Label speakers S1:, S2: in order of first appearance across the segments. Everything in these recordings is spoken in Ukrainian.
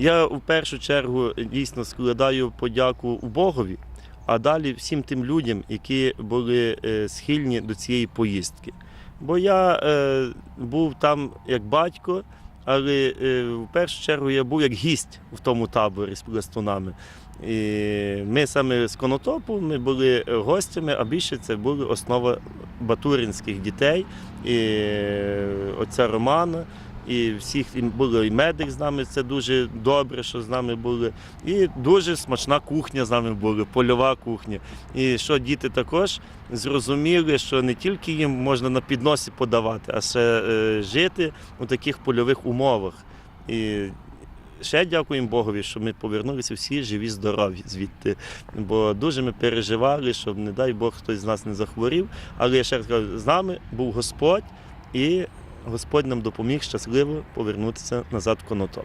S1: Я в першу чергу дійсно складаю подяку Богові, а далі всім тим людям, які були е, схильні до цієї поїздки. Бо я е, був там як батько, але е, в першу чергу я був як гість в тому таборі з пластунами. І ми саме з Конотопу ми були гостями, а більше це були основа батуринських дітей, і е, отця Романа. І всіх і було і медик з нами, це дуже добре, що з нами були. І дуже смачна кухня з нами була, польова кухня. І що діти також зрозуміли, що не тільки їм можна на підносі подавати, а ще е, жити у таких польових умовах. І ще дякуємо Богові, що ми повернулися всі живі, здорові звідти. Бо дуже ми переживали, щоб, не дай Бог, хтось з нас не захворів. Але я ще раз кажу, з нами був Господь, і Господь нам допоміг щасливо повернутися назад в Конотоп.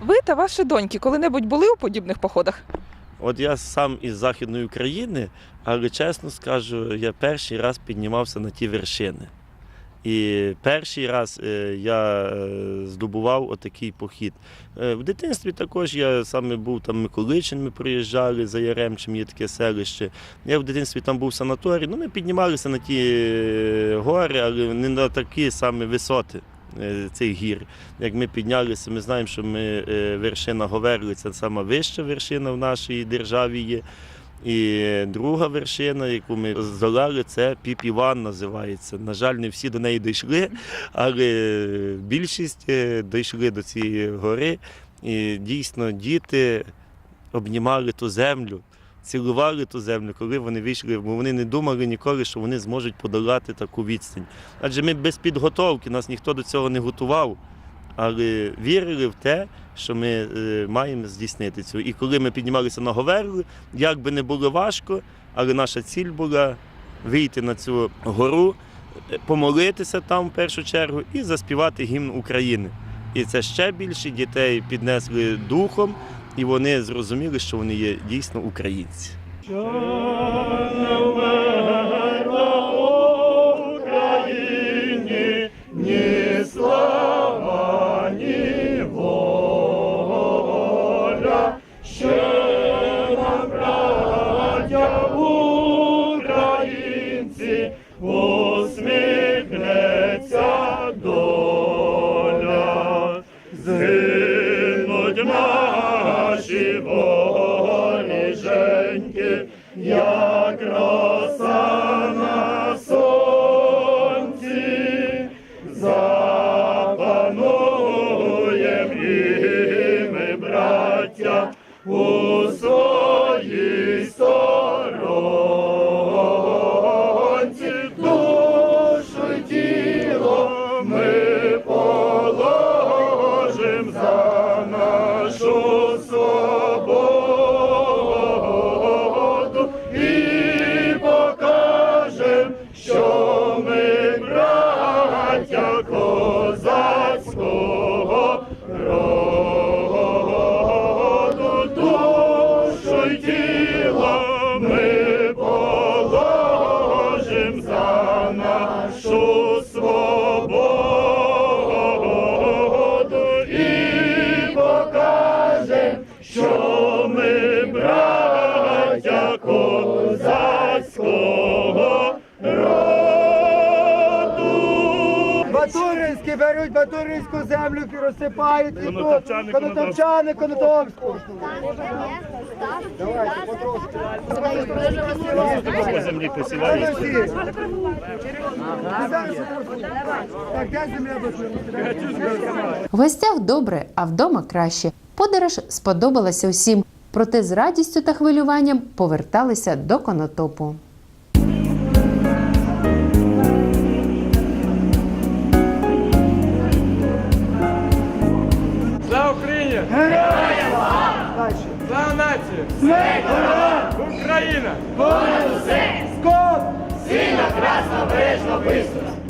S2: Ви та ваші доньки коли-небудь були у подібних походах?
S1: От я сам із Західної України, але чесно скажу, я перший раз піднімався на ті вершини. І перший раз е, я е, здобував отакий похід. Е, В дитинстві також я саме був там Миколичин, ми приїжджали за Яремчем, є таке селище. Я в дитинстві там був санаторій. Ну, ми піднімалися на ті гори, але не на такі саме висоти цих гір. Як ми піднялися, ми знаємо, що ми вершина Говерли, це сама вища вершина в нашій державі є. І друга вершина, яку ми здолали, це Піп Іван називається. На жаль, не всі до неї дійшли, але більшість е, дійшли до цієї гори. І дійсно діти обнімали ту землю, цілували ту землю, коли вони вийшли, бо вони не думали ніколи, що вони зможуть подолати таку відстань. Адже ми без підготовки, нас ніхто до цього не готував, але вірили в те, що ми е, маємо здійснити цю. І коли ми піднімалися на Говерлу, як би не було важко, але наша ціль була вийти на цю гору, е, помолитися там в першу чергу і заспівати гімн України. І це ще більше дітей піднесли духом, і вони зрозуміли, що вони є дійсно українці. Ще нам, браття українці, усміхнеться доля. Згинуть як роса на сонці, запануєм і у що ми браття козацького роду.
S3: Батуринські беруть батуринську землю і розсипають і тут
S1: Конотопчани,
S3: конотопчани, конотопську. Потрошки.
S4: В гостях добре, а вдома краще. Подорож сподобалася усім, проте з радістю та хвилюванням поверталися до конотопу.
S5: Слава Україні!
S3: Дальше.
S5: Слава нації! Україна!
S3: Скоп!
S5: Сильно, красно, бережно, бистро!